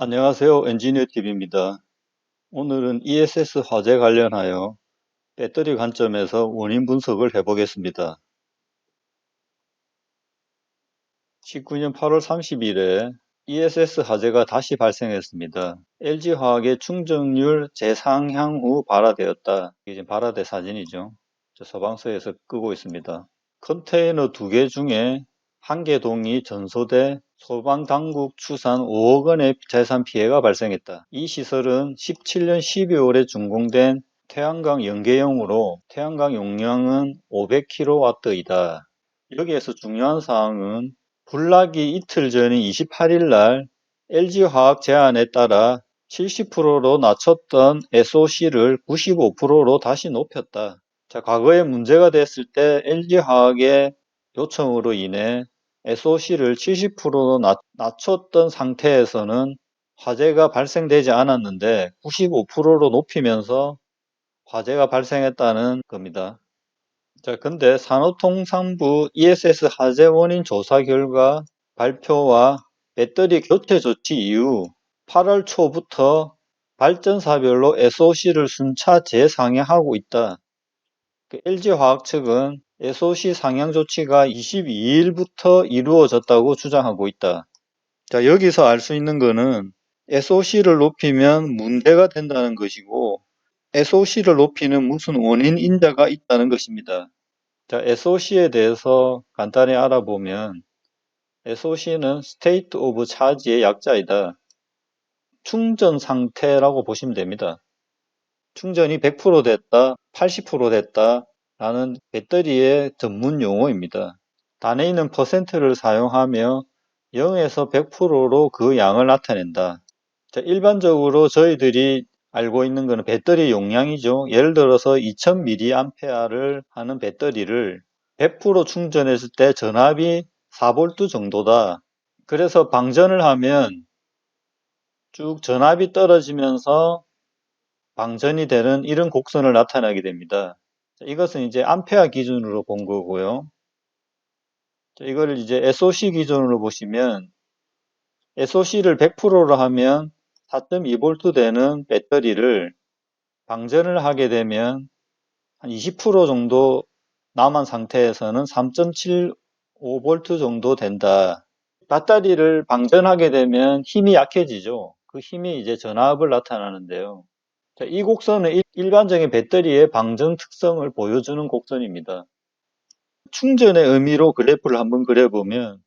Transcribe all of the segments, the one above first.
안녕하세요. 엔지니어 TV입니다. 오늘은 ESS 화재 관련하여 배터리 관점에서 원인 분석을 해보겠습니다. 19년 8월 30일에 ESS 화재가 다시 발생했습니다. LG화학의 충전율 재상향 후 발화되었다. 이게 지금 발화대 사진이죠. 저 서방서에서 끄고 있습니다. 컨테이너 두 개 중에 한 개 동이 전소돼 소방당국 추산 5억 원의 재산 피해가 발생했다. 이 시설은 17년 12월에 준공된 태양광 연계용으로 태양광 용량은 500kW이다. 여기에서 중요한 사항은 불나기 이틀 전인 28일 날 LG화학 제안에 따라 70%로 낮췄던 SOC를 95%로 다시 높였다. 자, 과거에 문제가 됐을 때 LG화학의 요청으로 인해 SOC를 70%로 낮췄던 상태에서는 화재가 발생되지 않았는데 95%로 높이면서 화재가 발생했다는 겁니다. 자, 근데 산업통상부 ESS 화재 원인 조사 결과 발표와 배터리 교체 조치 이후 8월 초부터 발전사별로 SOC를 순차 재상향하고 있다. LG화학 그 측은 SOC 상향 조치가 22일부터 이루어졌다고 주장하고 있다. 자, 여기서 알 수 있는 것은 SOC를 높이면 문제가 된다는 것이고 SOC를 높이는 무슨 원인 인자가 있다는 것입니다. 자, SOC에 대해서 간단히 알아보면 SOC는 State of Charge의 약자이다. 충전 상태라고 보시면 됩니다. 충전이 100% 됐다, 80% 됐다, 라는 배터리의 전문 용어입니다. 단에 있는 퍼센트를 사용하며 0에서 100%로 그 양을 나타낸다. 자, 일반적으로 저희들이 알고 있는 것은 배터리 용량이죠. 예를 들어서 2000mAh를 하는 배터리를 100% 충전했을 때 전압이 4V 정도다. 그래서 방전을 하면 쭉 전압이 떨어지면서 방전이 되는 이런 곡선을 나타나게 됩니다. 이것은 이제 암페아 기준으로 본 거고요. 이거를 이제 SOC 기준으로 보시면 SOC를 100%로 하면 4.2V 되는 배터리를 방전을 하게 되면 한 20% 정도 남은 상태에서는 3.75V 정도 된다. 배터리를 방전하게 되면 힘이 약해지죠. 그 힘이 이제 전압을 나타나는데요. 자, 이 곡선은 일반적인 배터리의 방전 특성을 보여주는 곡선입니다. 충전의 의미로 그래프를 한번 그려보면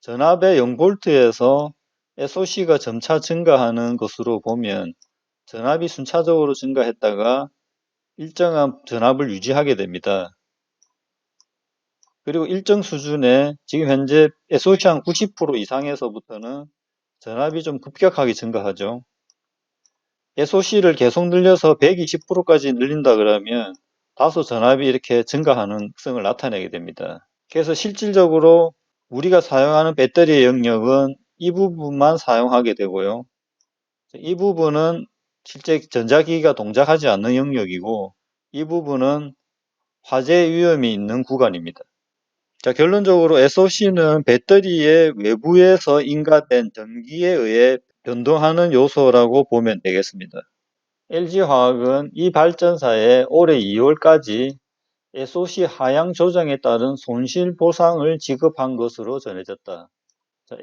전압의 0V에서 SOC가 점차 증가하는 것으로 보면 전압이 순차적으로 증가했다가 일정한 전압을 유지하게 됩니다. 그리고 일정 수준의 지금 현재 SOC 한 90% 이상에서부터는 전압이 좀 급격하게 증가하죠. SOC를 계속 늘려서 120%까지 늘린다 그러면 다소 전압이 이렇게 증가하는 특성을 나타내게 됩니다. 그래서 실질적으로 우리가 사용하는 배터리의 영역은 이 부분만 사용하게 되고요. 이 부분은 실제 전자기기가 동작하지 않는 영역이고 이 부분은 화재 위험이 있는 구간입니다. 자, 결론적으로 SOC는 배터리의 외부에서 인가된 전기에 의해 변동하는 요소라고 보면 되겠습니다. LG화학은 이 발전사에 올해 2월까지 SOC 하향 조정에 따른 손실 보상을 지급한 것으로 전해졌다.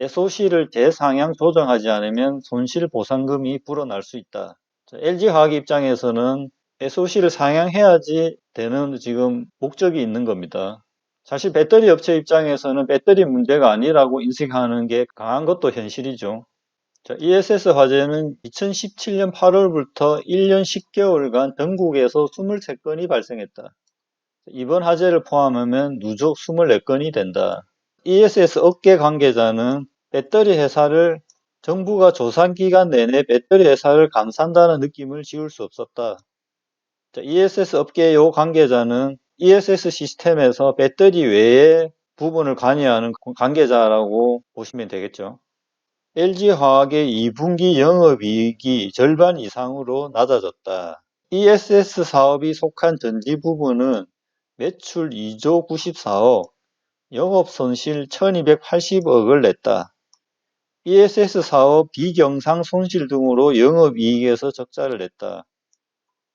SOC를 재상향 조정하지 않으면 손실 보상금이 불어날 수 있다. LG화학 입장에서는 SOC를 상향해야지 되는 지금 목적이 있는 겁니다. 사실 배터리 업체 입장에서는 배터리 문제가 아니라고 인식하는 게 강한 것도 현실이죠. 자, ESS 화재는 2017년 8월부터 1년 10개월간 전국에서 23건이 발생했다. 이번 화재를 포함하면 누적 24건이 된다. ESS 업계 관계자는 배터리 회사를 정부가 조산 기간 내내 배터리 회사를 감싼다는 느낌을 지울 수 없었다. 자, ESS 업계의 요 관계자는 ESS 시스템에서 배터리 외의 부분을 관여하는 관계자라고 보시면 되겠죠. LG화학의 2분기 영업이익이 절반 이상으로 낮아졌다. ESS 사업이 속한 전지 부분은 매출 2조 94억, 영업 손실 1280억을 냈다. ESS 사업 비경상 손실 등으로 영업이익에서 적자를 냈다.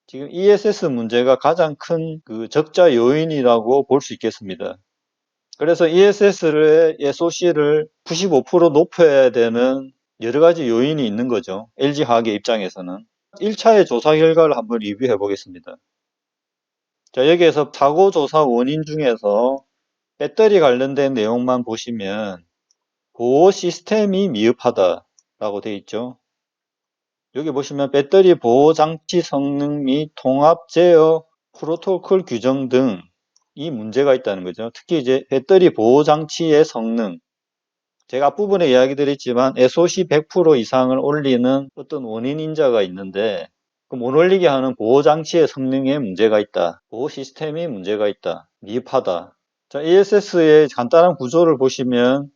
지금 ESS 문제가 가장 큰 그 적자 요인이라고 볼 수 있겠습니다. 그래서 ESS를 SOC를 95% 높여야 되는 여러 가지 요인이 있는 거죠. LG화학의 입장에서는. 1차의 조사 결과를 한번 리뷰해 보겠습니다. 자, 여기에서 사고 조사 원인 중에서 배터리 관련된 내용만 보시면 보호 시스템이 미흡하다 라고 되어 있죠. 여기 보시면 배터리 보호 장치 성능 및 통합 제어 프로토콜 규정 등 이 문제가 있다는 거죠. 특히 이제 배터리 보호 장치의 성능 제가 앞부분에 이야기 드렸지만 SOC 100% 이상을 올리는 어떤 원인 인자가 있는데 그 못 올리게 하는 보호 장치의 성능에 문제가 있다. 보호 시스템이 문제가 있다. 미흡하다. 자, ESS의 간단한 구조를 보시면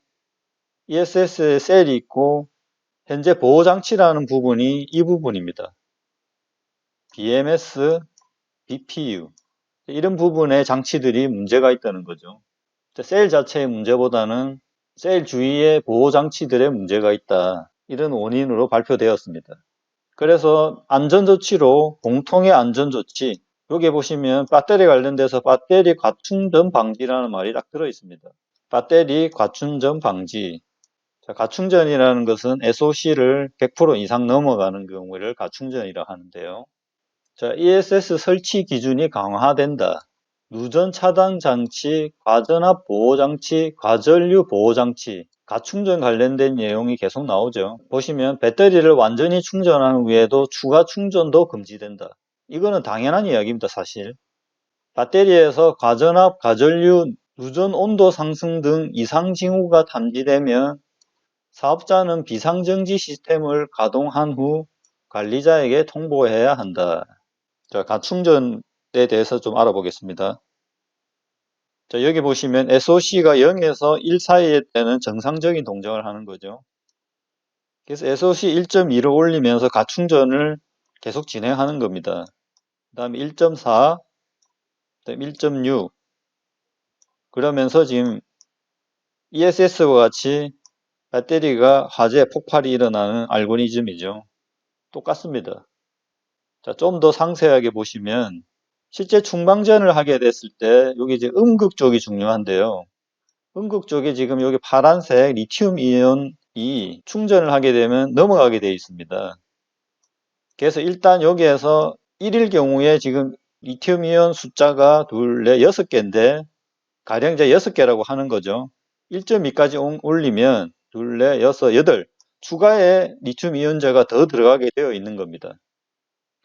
ESS에 셀이 있고 현재 보호 장치라는 부분이 이 부분입니다. BMS, BPU 이런 부분의 장치들이 문제가 있다는 거죠. 셀 자체의 문제보다는 셀 주위의 보호 장치들의 문제가 있다. 이런 원인으로 발표되었습니다. 그래서 안전조치로 공통의 안전조치 여기 보시면 배터리 관련돼서 배터리 과충전 방지라는 말이 딱 들어 있습니다. 배터리 과충전 방지 자, 가충전이라는 것은 SOC를 100% 이상 넘어가는 경우를 가충전이라 하는데요. 자, ESS 설치 기준이 강화된다. 누전 차단 장치, 과전압 보호 장치, 과전류 보호 장치, 가충전 관련된 내용이 계속 나오죠. 보시면 배터리를 완전히 충전한 후에도 추가 충전도 금지된다. 이거는 당연한 이야기입니다, 사실. 배터리에서 과전압, 과전류, 누전 온도 상승 등 이상 징후가 탐지되면 사업자는 비상정지 시스템을 가동한 후 관리자에게 통보해야 한다. 자, 가충전에 대해서 좀 알아보겠습니다. 자, 여기 보시면 SOC가 0에서 1 사이에 때는 정상적인 동작을 하는 거죠. 그래서 SOC 1.2를 올리면서 가충전을 계속 진행하는 겁니다. 그 다음에 1.4, 그 다음에 1.6 그러면서 지금 ESS와 같이 배터리가 화재 폭발이 일어나는 알고리즘이죠. 똑같습니다. 자, 좀더 상세하게 보시면 실제 충방전을 하게 됐을 때 여기 이제 음극 쪽이 중요한데요. 음극 쪽에 지금 여기 파란색 리튬 이온이 충전을 하게 되면 넘어가게 되어 있습니다. 그래서 일단 여기에서 1일 경우에 지금 리튬 이온 숫자가 둘, 넷, 여섯 개인데 가령 이제 여섯 개라고 하는 거죠. 1.2까지 올리면 둘, 넷, 여섯, 여덟 추가의 리튬 이온제가 더 들어가게 되어 있는 겁니다.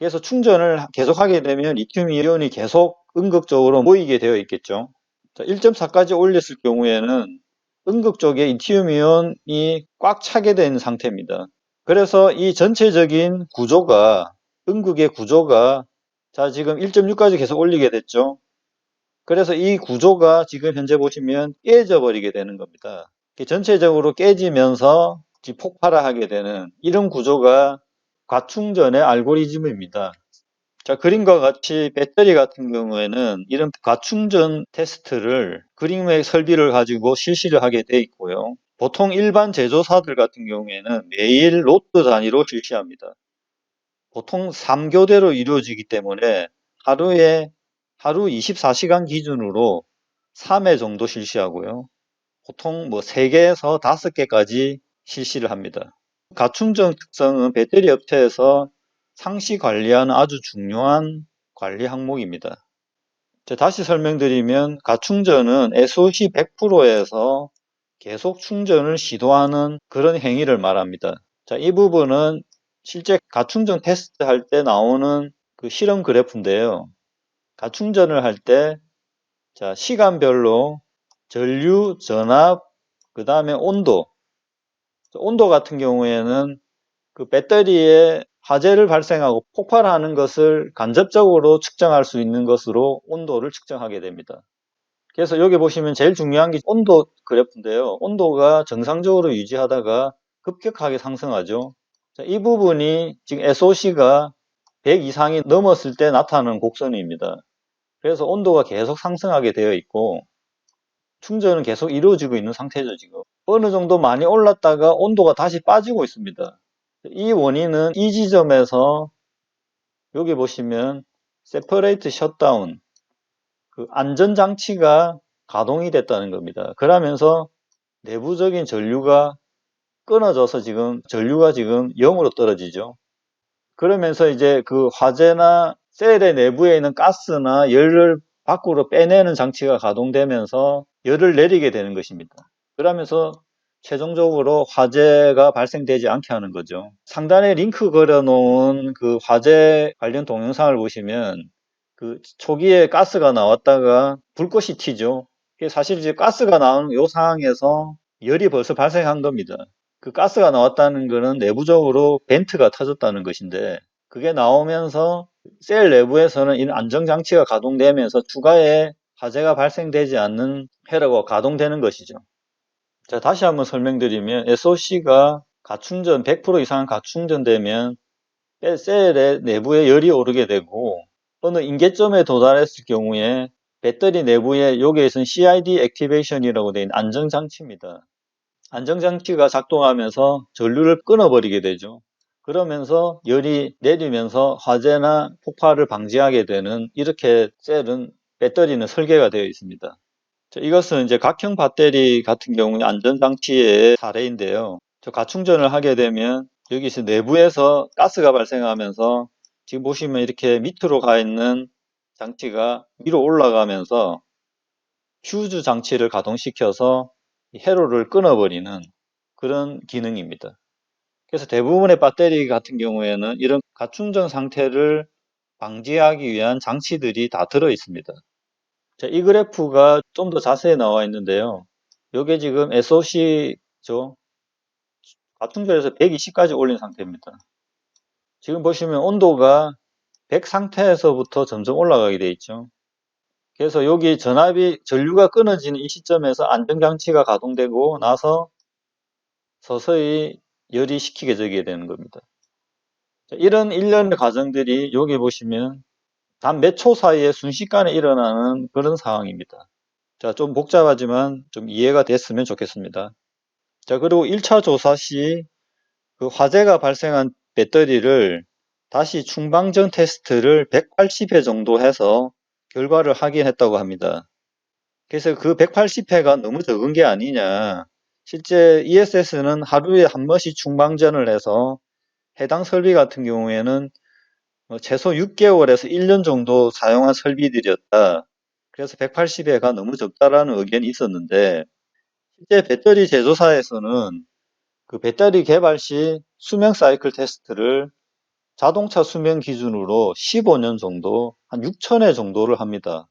그래서 충전을 계속하게 되면 리튬 이온이 계속 음극적으로 모이게 되어 있겠죠. 1.4까지 올렸을 경우에는 음극 쪽에 리튬 이온이 꽉 차게 된 상태입니다. 그래서 이 전체적인 구조가 음극의 구조가 자 지금 1.6까지 계속 올리게 됐죠. 그래서 이 구조가 지금 현재 보시면 깨져 버리게 되는 겁니다. 전체적으로 깨지면서 폭발을 하게 되는 이런 구조가 과충전의 알고리즘입니다. 자, 그림과 같이 배터리 같은 경우에는 이런 과충전 테스트를 그림의 설비를 가지고 실시를 하게 돼 있고요. 보통 일반 제조사들 같은 경우에는 매일 로트 단위로 실시합니다. 보통 3교대로 이루어지기 때문에 하루에 하루 24시간 기준으로 3회 정도 실시하고요. 보통 뭐 3개에서 5개까지 실시를 합니다. 가충전 특성은 배터리 업체에서 상시 관리하는 아주 중요한 관리 항목입니다. 다시 설명드리면 가충전은 SOC 100%에서 계속 충전을 시도하는 그런 행위를 말합니다. 자, 이 부분은 실제 가충전 테스트 할 때 나오는 그 실험 그래프인데요. 가충전을 할 때, 자, 시간별로 전류, 전압, 그 다음에 온도, 온도 같은 경우에는 그 배터리에 화재를 발생하고 폭발하는 것을 간접적으로 측정할 수 있는 것으로 온도를 측정하게 됩니다. 그래서 여기 보시면 제일 중요한 게 온도 그래프인데요. 온도가 정상적으로 유지하다가 급격하게 상승하죠. 이 부분이 지금 SOC가 100 이상이 넘었을 때 나타나는 곡선입니다. 그래서 온도가 계속 상승하게 되어 있고 충전은 계속 이루어지고 있는 상태죠 지금 어느 정도 많이 올랐다가 온도가 다시 빠지고 있습니다. 이 원인은 이 지점에서 여기 보시면 separate shutdown 그 안전장치가 가동이 됐다는 겁니다. 그러면서 내부적인 전류가 끊어져서 지금 전류가 지금 0으로 떨어지죠. 그러면서 이제 그 화재나 셀의 내부에 있는 가스나 열을 밖으로 빼내는 장치가 가동되면서 열을 내리게 되는 것입니다. 그러면서 최종적으로 화재가 발생되지 않게 하는 거죠. 상단에 링크 걸어 놓은 그 화재 관련 동영상을 보시면 그 초기에 가스가 나왔다가 불꽃이 튀죠. 사실 이제 가스가 나오는 이 상황에서 열이 벌써 발생한 겁니다. 그 가스가 나왔다는 것은 내부적으로 벤트가 터졌다는 것인데 그게 나오면서 셀 내부에서는 이 안정장치가 가동되면서 추가의 화재가 발생되지 않는 회로가 가동되는 것이죠. 자, 다시 한번 설명드리면 SOC가 가충전 100% 이상 가충전되면 셀의 내부에 열이 오르게 되고 어느 인계점에 도달했을 경우에 배터리 내부에 여기에 있는 CID 액티베이션이라고 되어 있는 안정장치입니다. 안정장치가 작동하면서 전류를 끊어버리게 되죠. 그러면서 열이 내리면서 화재나 폭발을 방지하게 되는 이렇게 셀은 배터리는 설계가 되어 있습니다. 자, 이것은 이제 각형 배터리 같은 경우에 안전장치의 사례인데요. 저 가충전을 하게 되면 여기서 내부에서 가스가 발생하면서 지금 보시면 이렇게 밑으로 가 있는 장치가 위로 올라가면서 휴즈 장치를 가동시켜서 회로를 끊어버리는 그런 기능입니다. 그래서 대부분의 배터리 같은 경우에는 이런 가충전 상태를 방지하기 위한 장치들이 다 들어 있습니다. 자, 이 그래프가 좀 더 자세히 나와 있는데요. 이게 지금 SOC죠. 가충전에서 120까지 올린 상태입니다. 지금 보시면 온도가 100 상태에서부터 점점 올라가게 돼 있죠. 그래서 여기 전압이 전류가 끊어지는 이 시점에서 안정장치가 가동되고 나서 서서히 열이 식히게 되게 되는 겁니다. 자, 이런 일련의 과정들이 여기 보시면 단 몇 초 사이에 순식간에 일어나는 그런 상황입니다. 자, 좀 복잡하지만 좀 이해가 됐으면 좋겠습니다. 자, 그리고 1차 조사 시 그 화재가 발생한 배터리를 다시 충방전 테스트를 180회 정도 해서 결과를 확인했다고 합니다. 그래서 그 180회가 너무 적은 게 아니냐. 실제 ESS는 하루에 한 번씩 충방전을 해서 해당 설비 같은 경우에는 뭐 최소 6개월에서 1년 정도 사용한 설비들이었다. 그래서 180회가 너무 적다라는 의견이 있었는데 실제 배터리 제조사에서는 그 배터리 개발 시 수명 사이클 테스트를 자동차 수명 기준으로 15년 정도, 한 6천회 정도를 합니다.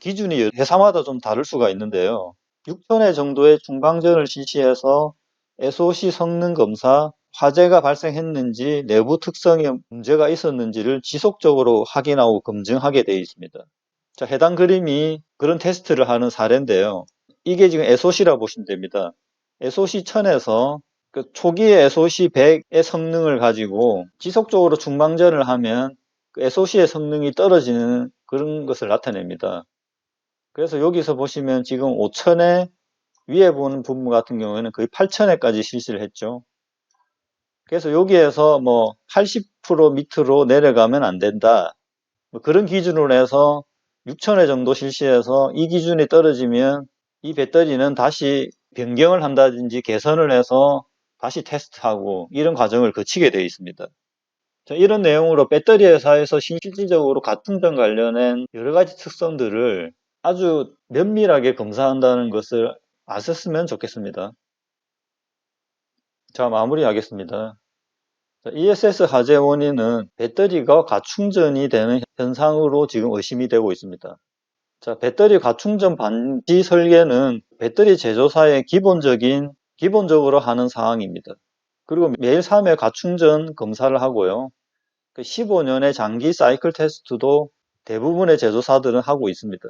기준이 회사마다 좀 다를 수가 있는데요. 6천회 정도의 중방전을 실시해서 SOC 성능 검사, 화재가 발생했는지 내부 특성에 문제가 있었는지를 지속적으로 확인하고 검증하게 되어 있습니다. 자, 해당 그림이 그런 테스트를 하는 사례인데요. 이게 지금 SOC라고 보시면 됩니다. SOC 1000에서 그 초기의 SOC 100의 성능을 가지고 지속적으로 중방전을 하면 그 SOC의 성능이 떨어지는 그런 것을 나타냅니다. 그래서 여기서 보시면 지금 5천회 위에 보는 부분 같은 경우에는 거의 8천회까지 실시를 했죠. 그래서 여기에서 뭐 80% 밑으로 내려가면 안 된다. 뭐 그런 기준으로 해서 6천회 정도 실시해서 이 기준이 떨어지면 이 배터리는 다시 변경을 한다든지 개선을 해서 다시 테스트하고 이런 과정을 거치게 되어 있습니다. 자, 이런 내용으로 배터리 회사에서 실질적으로 가충전 관련된 여러 가지 특성들을 아주 면밀하게 검사한다는 것을 아셨으면 좋겠습니다. 자, 마무리하겠습니다. 자, ESS 화재 원인은 배터리가 가충전이 되는 현상으로 지금 의심이 되고 있습니다. 자, 배터리 가충전 반지 설계는 배터리 제조사의 기본적인 기본적으로 하는 상황입니다. 그리고 매일 3회 가충전 검사를 하고요. 15년의 장기 사이클 테스트도 대부분의 제조사들은 하고 있습니다.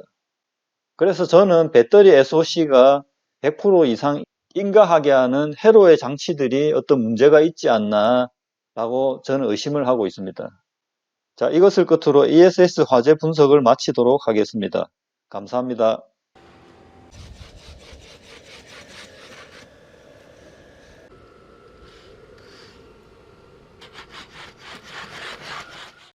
그래서 저는 배터리 SOC가 100% 이상 인가하게 하는 회로의 장치들이 어떤 문제가 있지 않나 라고 저는 의심을 하고 있습니다. 자, 이것을 끝으로 ESS 화재 분석을 마치도록 하겠습니다. 감사합니다.